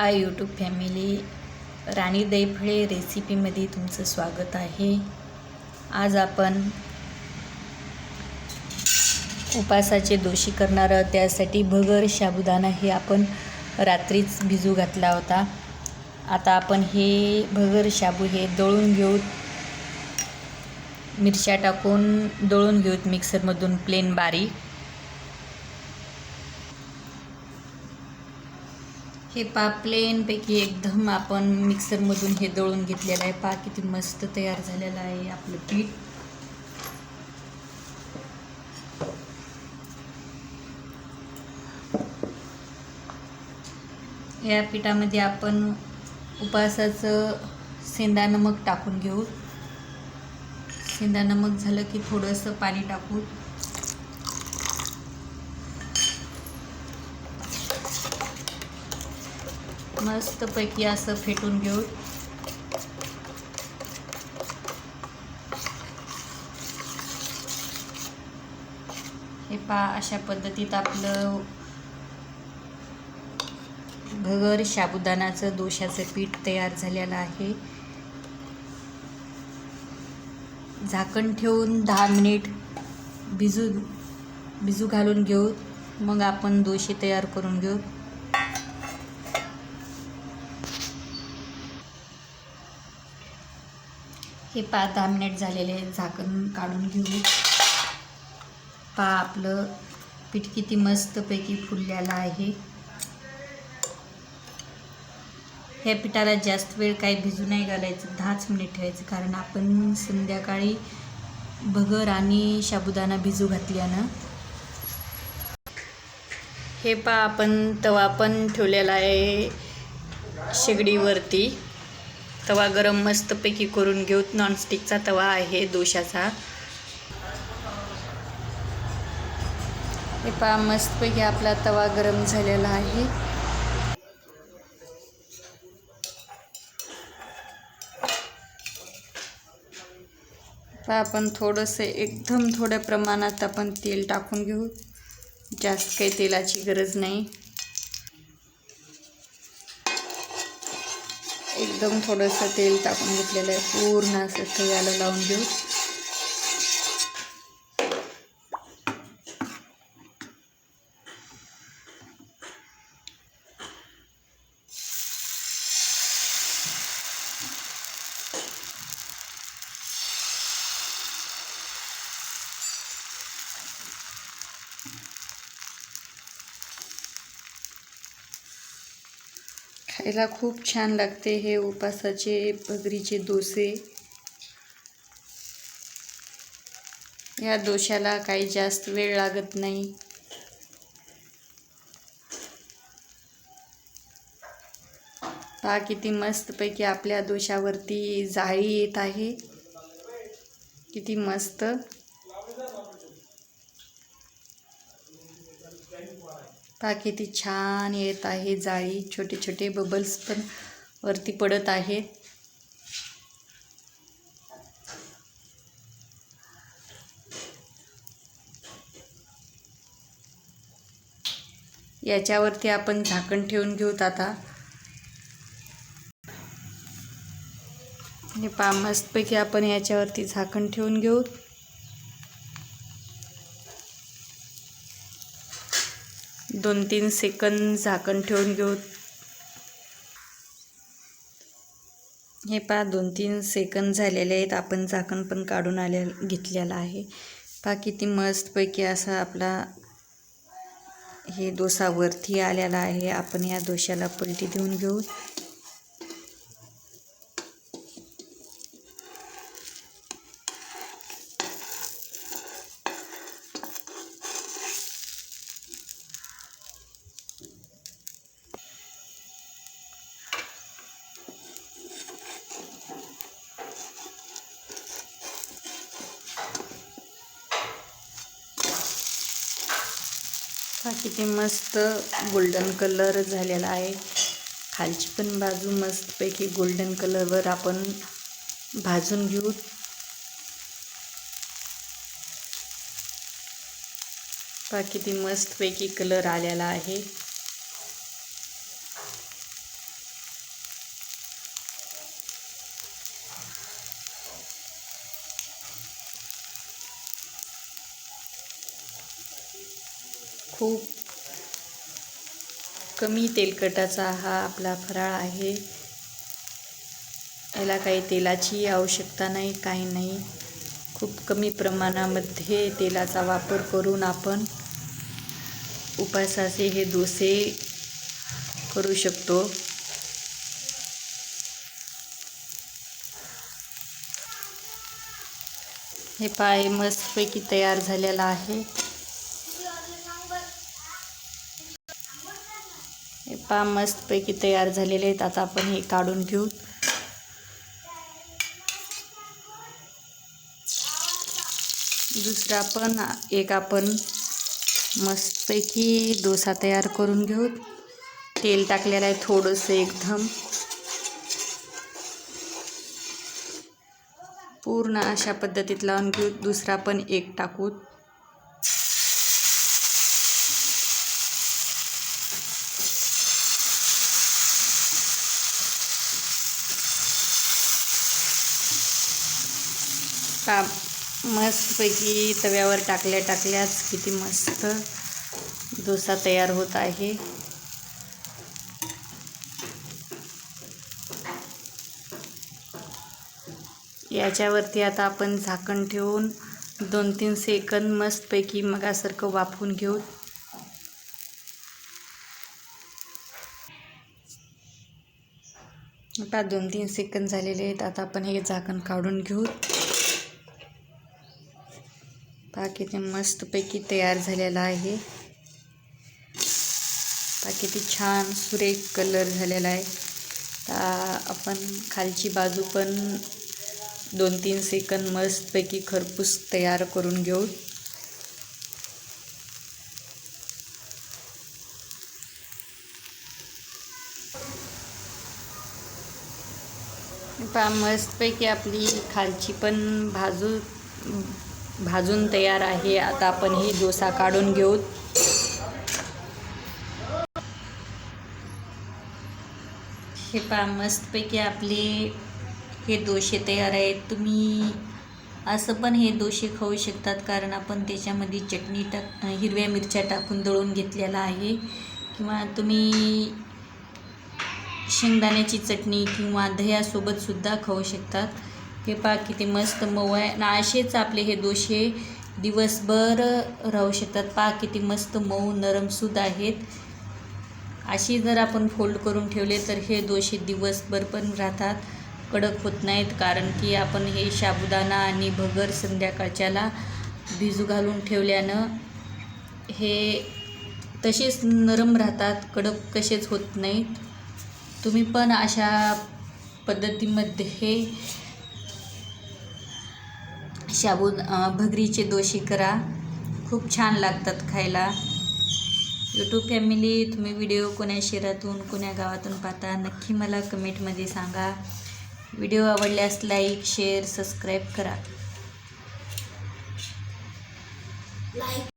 Hi YouTube family राणी दैफळे रेसिपीमध्ये तुमचं स्वागत आहे. आज आपण उपासाचे दोषी करणार त्यासाठी भगर साबुदाणा हे आपण रात्रीच भिजू घातला होता. आता आपण हे भगर शाबू हे दळून घेऊ मिरच्या टाकून दळून घेऊत मिक्सरमधून प्लेन बारीक. हे पा प्लेनपैकी एकदम आपण मिक्सरमधून हे दळून घेतलेलं आहे. पा किती मस्त तयार झालेलं आहे आपलं पीठ. या पिठामध्ये आपण उपासाचं सेंदा नमक टाकून घेऊ. सेंदा नमक झालं की थोडंसं पाणी टाकू मस्तपैकी असं फेटून घेऊ. हे पा अशा पद्धतीत आपलं घर साबुदाणाचं दोशाचं पीठ तयार झालेलं आहे. झाकण ठेवून दहा मिनिट भिजू भिजू घालून घेऊ. मग आपण दोशी तयार करून घेऊ. हे पाच दहा मिनिट झालेले झाकण काढून घेऊ. पा आपलं पीठ किती मस्तपैकी फुललेलं आहे. ह्या पिठाला जास्त वेळ काही भिजू नाही घालायचं दहाच मिनिट ठेवायचं कारण आपण संध्याकाळी भगर आणि साबुदाणा भिजू घातल्यानं. हे पा आपण तवा पण ठेवलेला आहे शेगडीवरती. तवा गरम मस्तपैकी करून घेऊत. नॉनस्टिकचा तवा आहे दोशाचा. हे पहा मस्तपैकी आपला तवा गरम झालेला आहे. आपण थोडंसं एकदम थोड्या प्रमाणात आपण तेल टाकून घेऊ. जास्त काही तेलाची गरज नाही. एकदम थोडंसं तेल टाकून घेतलेलं आहे. पूर्ण असं तव्याला लावून घेऊ खायला खूप छान लागते हे उपासाचे भगरीचे डोसे. या दोशाला काही जास्त वेळ लागत नाही. पहा किती मस्तपैकी आपल्या दोशावरती जाळी येत आहे. किती मस्त. पहा किती छान येत आहे जाळी. छोटे छोटे बबल्स पण वरती पडत आहेत. याच्यावरती आपण झाकण ठेवून घेऊत आता. आणि पा मस्तपैकी आपण याच्यावरती झाकण ठेवून घेऊ. दोन तीन सेकंद झाकण ठेवून घेऊ. हे पहा दोन तीन सेकंद झालेले आहेत. आपण झाकण पण काढून आले घेतलेलं आहे. पहा किती मस्तपैकी असा आपला हे डोसा वरती आलेला आहे. आपण या डोशाला पलटी देऊन घेऊ. हा किती मस्त गोल्डन कलर झालेला आहे. खालची पण बाजू मस्तपैकी गोल्डन कलरवर आपण भाजून घेऊ. पहा किती मस्तपैकी कलर आलेला आहे. खूप कमी तेलकटाचा हा आपला फराळ आहे. याला काही तेलाची आवश्यकता नाही काही नाही. खूप कमी प्रमाणामध्ये तेलाचा वापर करून आपण उपासाचे हे डोसे करू शकतो. हे पाय मस्तपैकी तयार झालेला आहे. हे पा मस्तपैकी तयार झालेले आहेत. आता आपण हे काढून घेऊ. दुसरा पण एक आपण मस्तपैकी डोसा तयार करून घेऊ. तेल टाकलेलं आहे थोडंसं एकदम. पूर्ण अशा पद्धतीत लावून घेऊ. दुसरा पण एक टाकू. का मस्तपैकी तव्यावर टाकल्या टाकल्याच किती मस्त डोसा तयार होत आहे. याच्यावरती आता आपण झाकण ठेवून दोन तीन सेकंद मस्तपैकी मगासारखं वाफवून घेऊ. आता दोन तीन सेकंद झालेले आहेत. आता आपण हे झाकण काढून घेऊ. पहा मस्तपैकी तयार झालेला आहे. पहा छान सुरेख कलर झालेला आहे. आता आपण खालची बाजू पण दोन तीन सेकंद मस्तपैकी खरपूस तयार करून घेऊ. मस्तपैकी आपली खालची पण भाजू भाजून तयार आहे. आता आपण ही डोसा काढून घेऊ. हे पहा मस्तपैकी आपले हे दोशे तयार आहेत. तुम्ही असं पण हे दोशे खाऊ शकतात कारण आपण त्याच्यामध्ये चटणी टाक हिरव्या मिरच्या टाकून दळून घेतलेला आहे. किंवा तुम्ही शेंगदाण्याची चटणी किंवा दह्यासोबतसुद्धा खाऊ शकतात. हे पहा किती मस्त मऊ आहे. आणि असेच आपले हे दोशे दिवसभर राहू शकतात. पहा किती मस्त मऊ नरमसूद आहेत. अशी जर आपण फोल्ड करून ठेवले तर हे दोशे दिवसभर पण राहतात. कडक होत नाहीत. कारण की आपण हे साबुदाणा आणि भगर संध्याकाळच्याला भिजू घालून ठेवल्यानं हे तसेच नरम राहतात. कडक कसेच होत नाहीत. तुम्ही पण अशा पद्धतीमध्ये शाबू भगरीचे दोशी करा. खूप छान लागतात खायला. यूट्यूब फॅमिली तुम्ही व्हिडिओ कोण्या शहरातून कोण्या गावातून पाहता नक्की मला कमेंटमध्ये सांगा. व्हिडिओ आवडल्यास लाईक शेअर सबस्क्राईब करा.